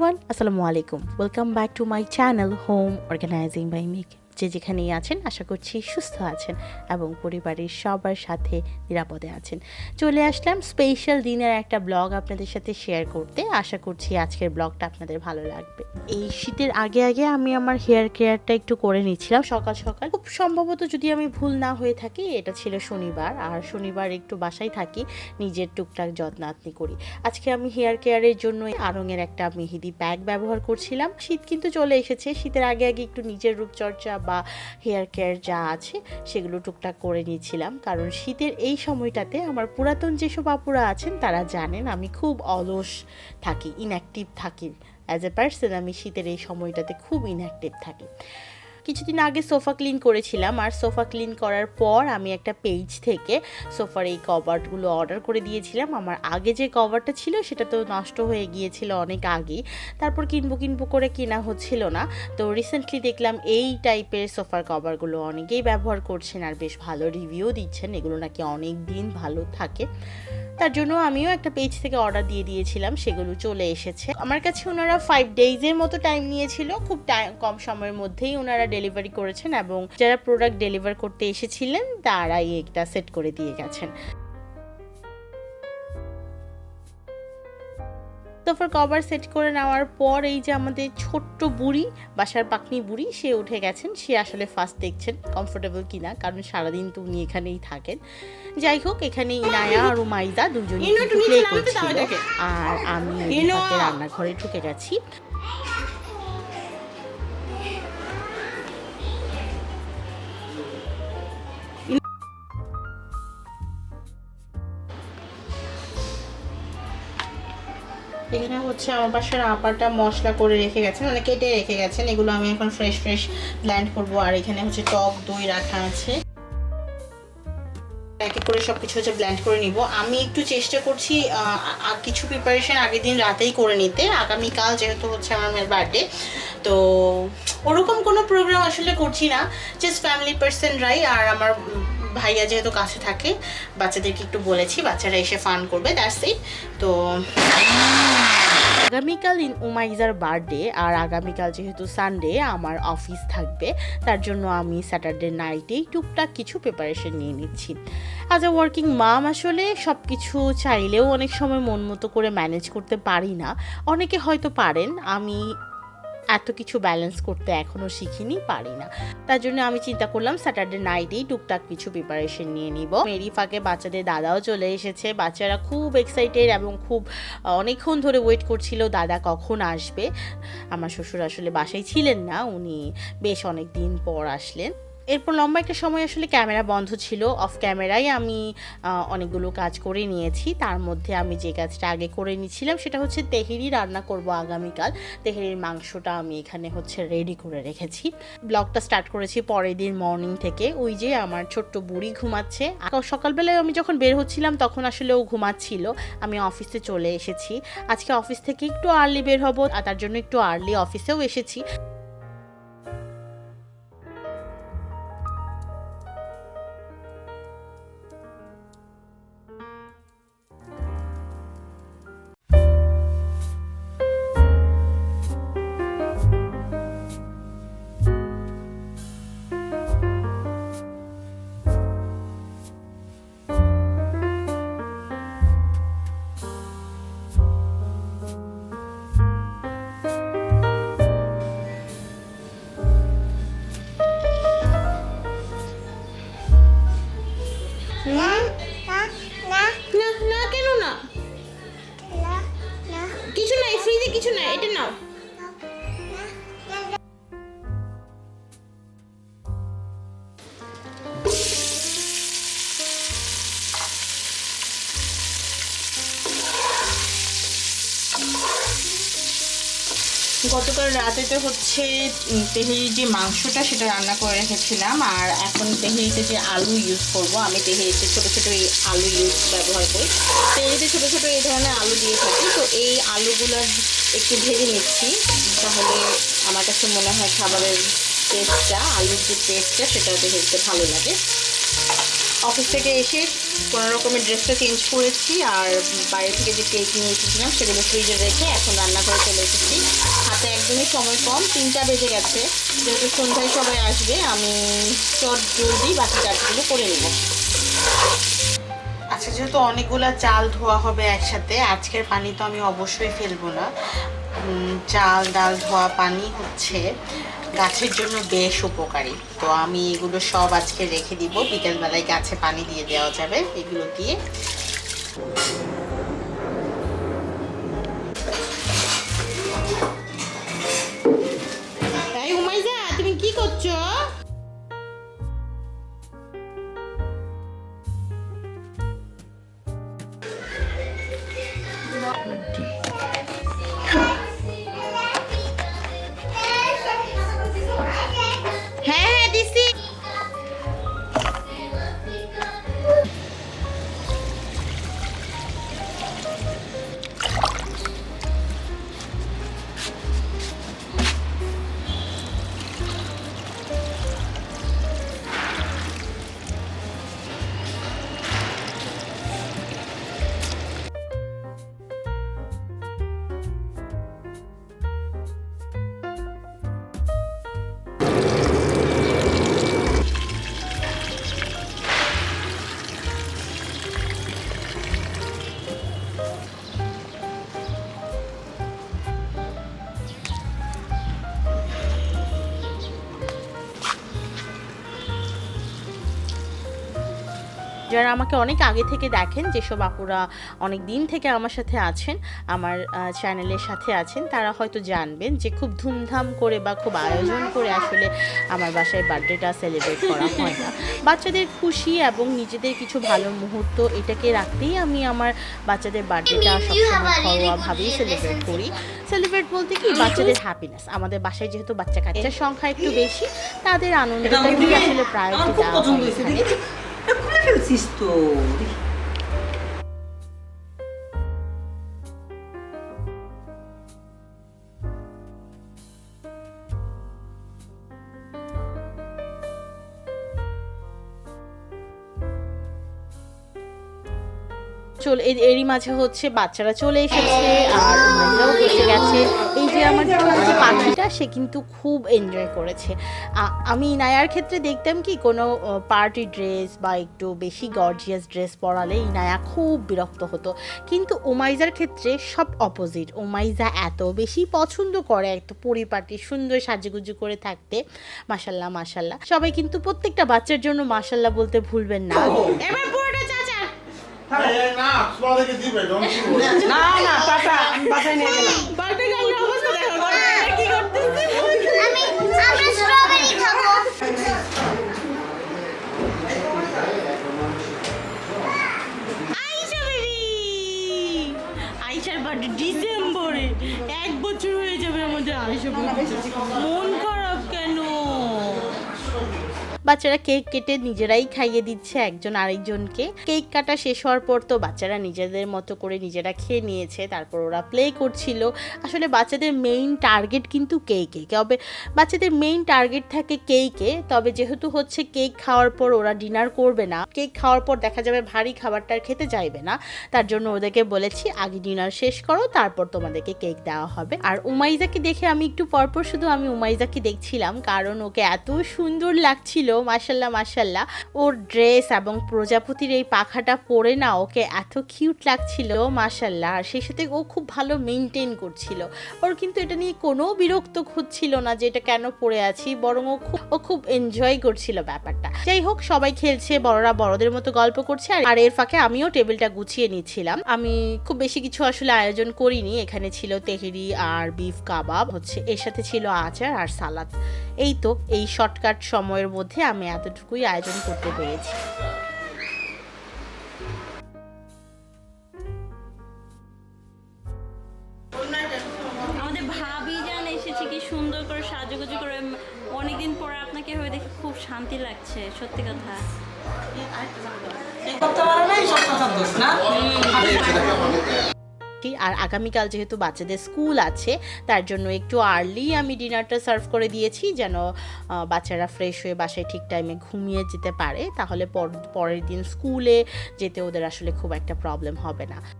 everyone. Alaikum welcome back to my channel home organizing by making যে যেখানেই আছেন, আশা করছি সুস্থ আছেন এবং পরিবারের সবার সাথে নিরাপদে আছেন। চলে আসলাম স্পেশাল দিনের একটা ব্লগ আপনাদের সাথে শেয়ার করতে। আশা করছি আজকের ব্লগটা আপনাদের ভালো লাগবে। এই শীতের আগে আগে আমি আমার হেয়ার কেয়ারটা একটু করে নিচ্ছিলাম। সকাল সকাল। খুব সম্ভবত যদি আমি ভুল না হয়ে থাকি, এটা ছিল শনিবার। আর শনিবার একটু বাসায় থাকি, নিজের টুকটাক যত্নাত্নি করি। আজকে আমি হেয়ার কেয়ারের জন্য আরঙের একটা মেহেদি প্যাক ব্যবহার করছিলাম। শীত কিন্তু চলে এসেছে। শীতের আগে আগে একটু নিজের রূপচর্চা বা হেয়ার কেয়ার যা আছে, সেগুলো টুকটাক করে নিয়েছিলাম কারণ শীতের এই সময়টাতে আমার পুরাতন যেসব আপুরা আছেন, তারা জানেন আমি খুব অলস থাকি ইনঅ্যাক্টিভ থাকি। অ্যাজ এ পার্সন আমি শীতের এই সময়টাতে খুব ইনঅ্যাক্টিভ থাকি। কিছুদিন আগে সোফা ক্লিন করেছিলাম, আর সোফা ক্লিন করার পর আমি একটা পেজ থেকে সোফার এই কভারগুলো অর্ডার করে দিয়েছিলাম। আমার আগে যে কভারটা ছিল, সেটা তো নষ্ট হয়ে গিয়েছিল অনেক আগেই। তারপর কিনবো কিনবো করে কেনা হচ্ছিল না। তো রিসেন্টলি দেখলাম এই টাইপের সোফার কভারগুলো অনেকেই ব্যবহার করছেন, আর বেশ ভালো রিভিউ দিচ্ছেন। এগুলো নাকি অনেক দিন ভালো থাকে। তার জন্য আমিও একটা পেজ থেকে অর্ডার দিয়ে দিয়েছিলাম, সেগুলো চলে এসেছে। আমার কাছে ওনারা ফাইভ ডেইজের মতো টাইম নিয়েছিল, খুব টাইম কম সময়ের মধ্যেই ওনারা ডেলিভারি করেছেন এবং যারা প্রোডাক্ট ডেলিভার করতে এসেছিলেন, তারাই এটা সেট করে দিয়ে গেছেন। সোফার কভার সেট করে নেওয়ার পর এই যে আমাদের ছোট্ট বুড়ি বাসার পাকনি বুড়ি সে উঠে গেছেন। সে আসলে ফার্স্ট দেখছেন কমফোর্টেবল কিনা কারণ সারাদিন তো উনি এখানেই থাকেন। যাই হোক এখানে ইনায়া আর মাইদা দুজনে প্লে করছিল। আর আমি রান্নাঘরে ঢুকে গেছি। এখানে হচ্ছে আমার বাসার আপাটা মশলা করে রেখে গেছেন মানে কেটে রেখে গেছেন। এগুলো আমি এখন ফ্রেশ ফ্রেশ ব্ল্যান্ড করব। আর এখানে হচ্ছে টক, দই রাখা আছে। এক এক করে সব কিছু হচ্ছে ব্ল্যান্ড করে নিব। আমি একটু চেষ্টা করছি কিছু প্রিপারেশন আগের দিন রাতেই করে নিতে। আগামীকাল যেহেতু হচ্ছে আমার মেয়ের বার্থডে তো ওরকম কোনো প্রোগ্রাম আসলে করছি না। জাস্ট ফ্যামিলি পার্সনরাই আর আমার ভাইয়া যেহেতু কাছে থাকে, বাচ্চাদেরকে একটু বলেছি, বাচ্চারা এসে ফান করবে দ্যাটস ইট তো আগামীকাল ইন উমাইজার বার্থডে আর আগামীকাল যেহেতু সানডে আমার অফিস থাকবে, তার জন্য আমি স্যাটারডে নাইটেই টুকটাক কিছু প্রিপারেশন নিয়ে নিচ্ছি। অ্যাজ এ ওয়ার্কিং মাম আসলে সব কিছু চাইলেও অনেক সময় মন মতো করে ম্যানেজ করতে পারি না। অনেকে হয়তো পারেন, আমি এত কিছু ব্যালেন্স করতে এখনও শিখিনি, পারি না। তার জন্য আমি চিন্তা করলাম স্যাটারডে নাইটেই টুকটাক কিছু প্রিপারেশন নিয়ে নিব। মেরি ফাঁকে বাচ্চাদের দাদাও চলে এসেছে। বাচ্চারা খুব এক্সাইটেড এবং খুব অনেকক্ষণ ধরে ওয়েট করছিল দাদা কখন আসবে। আমার শ্বশুর আসলে বাসায় ছিলেন না, উনি বেশ অনেক দিন পর আসলেন। এরপর লম্বা একটা সময় আসলে ক্যামেরা বন্ধ ছিল, অফ ক্যামেরায় আমি অনেকগুলো কাজ করে নিয়েছি। তার মধ্যে আমি যে কাজটা আগে করে নিয়েছিলাম সেটা হচ্ছে তেহেরি রান্না করব আগামীকাল। তেহেরির মাংসটা আমি এখানে হচ্ছে রেডি করে রেখেছি। ব্লগটা স্টার্ট করেছি পরের দিন মর্নিং থেকে। ওই যে আমার ছোট্ট বুড়ি ঘুমাচ্ছে। সকালবেলায় আমি যখন বের হচ্ছিলাম তখন আসলে ও ঘুমাচ্ছিল। আমি অফিসে চলে এসেছি। আজকে অফিস থেকে একটু আর্লি বের হব, আর তার জন্য একটু আর্লি অফিসেও এসেছি। গতকাল রাতেতে হচ্ছে উম, তেহেরির যে মাংসটা সেটা রান্না করে রেখেছিলাম আর এখন তেহেরিতে যে আলু ইউজ করব আমি তেহেরিতে ছোটো ছোটো এই আলু ইউজ ব্যবহার করি। তেহেরিতে ছোটো ছোটো এই ধরনের আলু দিয়ে থাকি তো এই আলুগুলো একটু ভেজে নিচ্ছি তাহলে আমার কাছে মনে হয় খাবারের টেস্টটা আলুর যে টেস্টটা সেটা তেহেরিতে ভালো লাগে। অফিস থেকে এসে কোনো রকমের ড্রেসটা চেঞ্জ করেছি আর বাইরে থেকে যে কেক নিয়ে এসেছিলাম সেগুলো ফ্রিজে রেখে এখন রান্না করে চলে এসেছি। একদমই সময় কম, তিনটা বেজে গেছে। যেহেতু সন্ধ্যায় সবাই আসবে, আমি চট জলদি বাকি কাজগুলো করে নেব। আচ্ছা যেহেতু অনেকগুলা চাল ধোয়া হবে একসাথে, আজকের পানি তো আমি অবশ্যই ফেলব না। চাল, ডাল, ধোয়া, পানি হচ্ছে গাছের জন্য বেশ উপকারী। তো আমি এগুলো সব আজকে রেখে দিব। বিকেলবেলায় গাছে পানি দিয়ে দেওয়া যাবে, এগুলো দিয়ে। যারা আমাকে অনেক আগে থেকে দেখেন, যেসব আপুরা অনেক দিন থেকে আমার সাথে আছেন, আমার চ্যানেলের সাথে আছেন, তারা হয়তো জানবেন যে খুব ধুমধাম করে বা খুব আয়োজন করে আসলে আমার বাসায় বার্থডেটা সেলিব্রেট করা হয় না। বাচ্চাদের খুশি এবং নিজেদের কিছু ভালো মুহূর্ত এটাকে রাখতেই আমি আমার বাচ্চাদের বার্থডেটা সবসময় ঘরোয়াভাবেই সেলিব্রেট করি। সেলিব্রেট বলতে কি? বাচ্চাদের হ্যাপিনেস আমাদের বাসায় যেহেতু বাচ্চা কাচ্চার সংখ্যা একটু বেশি, তাদের আনন্দটাকেই আসলে প্রায়োরিটি দেওয়া হয় হয়েছে এখানে। দেখি এ, খুলে ফেলছিস তো চলে এরই মাঝে হচ্ছে বাচ্চারা চলে এসেছে আর বসে গেছে যে আমার যে পাখিটা সে কিন্তু খুব এনজয় করেছে। আমি ইনায়ার ক্ষেত্রে দেখতাম কি কোনো পার্টি ড্রেস বা একটু বেশি গর্জিয়াস ড্রেস পরালে ইনায়া খুব বিরক্ত হতো। কিন্তু ওমাইজার ক্ষেত্রে সব অপোজিট ওমাইজা এত বেশি পছন্দ করে একটা পরিপাটি সুন্দর সাজুগুজু করে থাকতে। মাসাল্লাহ মাসাল্লাহ সবাই কিন্তু প্রত্যেকটা বাচ্চার জন্য মাসাল্লাহ বলতে ভুলবেন না। এবার পুরোটা চাচা। এই না. না না টাটা বাসায় নিয়ে গেলাম। বাচ্চারা কেক কেটে নিজেরাই খাইয়ে দিচ্ছে একজন আরেকজনকে। কেক কাটা শেষ হওয়ার পর তো বাচ্চারা নিজেদের মতো করে নিজেরা খেয়ে নিয়েছে, তারপর ওরা প্লে করছিল। আসলে বাচ্চাদের মেইন টার্গেট কিন্তু কেকে তবে বাচ্চাদের মেইন টার্গেট থাকে কেকে তবে যেহেতু হচ্ছে কেক খাওয়ার পর ওরা ডিনার করবে না কেক খাওয়ার পর দেখা যাবে ভারী খাবারটা খেতে চাইবে না। তার জন্য ওদেরকে বলেছি, আগে ডিনার শেষ করো, তারপর তোমাদেরকে কেক দেওয়া হবে। আর উমাইজাকে দেখে আমি একটু পরপর শুধু আমি উমাইজাকে দেখছিলাম, কারণ ওকে এত সুন্দর লাগছিল। মাসাল্লাহ মাসাল্লাহ ওর ড্রেস এবং প্রজাপতির এই পাখাটা পরে না ওকে এত কিউট লাগছিল মাসাল্লাহ আর সেই সাথে ও খুব ভালো মেনটেন করছিল। ওর কিন্তু এটা নিয়ে কোনো বিরক্ত হচ্ছিল না যে এটা কেন পরে আছি, বরং ও খুব ও খুব এনজয় করছিল ব্যাপারটা। যাই হোক, সবাই খেলছে, বড়রা বড়দের মতো গল্প করছে, আর এর ফাঁকে আমিও টেবিলটা গুছিয়ে নিচ্ছিলাম। আমি খুব বেশি কিছু আসলে আয়োজন করিনি, এখানে ছিল তেহেরি আর বিফ কাবাব হচ্ছে এর সাথে ছিল আচার আর সালাদ। এই তো, এই শর্টকাট সময়ের মধ্যে আমি এতটুকুই আয়োজন করতে পেরেছি। আমাদের ভাবি জান এসেছে কি সুন্দর করে সাজুগুজু করে। অনেকদিন পরে আপনাকে হয়ে দেখে খুব শান্তি লাগছে সত্যি কথা। করতে পারে না সব দোষ না? আর আগামীকাল যেহেতু বাচ্চাদের স্কুল আছে, তার জন্য একটু আর্লি আমি ডিনারটা সার্ভ করে দিয়েছি যেন বাচ্চারা ফ্রেশ হয়ে বাসায় ঠিক টাইমে ঘুমিয়ে যেতে পারে। তাহলে পর- পরের দিন স্কুলে যেতে ওদের আসলে খুব একটা প্রবলেম হবে না।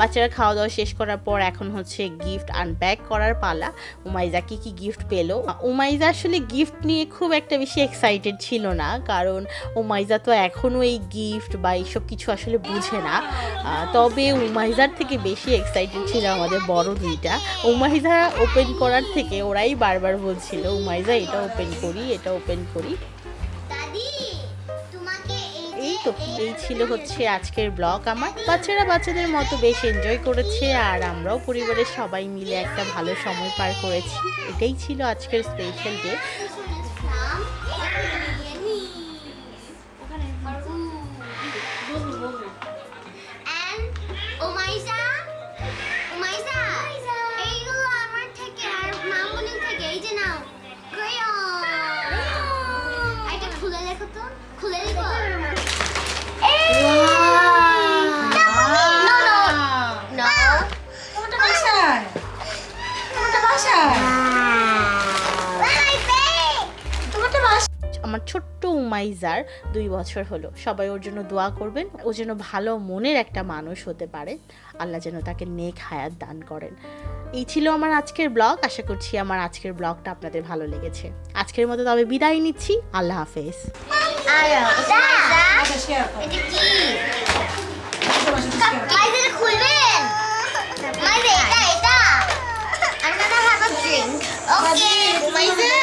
বাচ্চারা খাওয়া দাওয়া শেষ করার পর এখন হচ্ছে গিফট আনপ্যাক করার পালা। উমাইজা কি কি গিফট পেল? উমাইজা আসলে গিফট নিয়ে খুব একটা বেশি এক্সাইটেড ছিল না, কারণ উমাইজা তো এখনও এই গিফট বা এইসব কিছু আসলে বুঝে না। তবে উমাইজার থেকে বেশি এক্সাইটেড ছিল আমাদের বড় দুইটা। উমাইজা ওপেন করার থেকে ওরাই বারবার বলছিল, উমাইজা, এটা ওপেন করি, এটা ওপেন করি। তো? এই ছিল হচ্ছে আজকের ব্লগ আমার। বাচ্চারা বাচ্চাদের মতো বেশ এনজয় করেছে আর আমরাও পরিবারের সবাই মিলে একটা ভালো সময় পার করেছি। এটাই ছিল আজকের স্পেশাল ডে খুলে দেখো তো, খুলে দেখো। উমাইজার দুই বছর হলো। সবাই ওর জন্য দোয়া করবেন। ও যেন ভালো মনের একটা মানুষ হতে পারে। আল্লাহ যেন তাকে নেক হায়াত দান করেন। এই ছিল আমার আজকের ব্লগ। আশা করছি আমার আজকের ব্লগটা আপনাদের ভালো লেগেছে। আজকের মতো তবে বিদায় নিচ্ছি। আল্লাহ হাফেজ. Okay, মাইজা।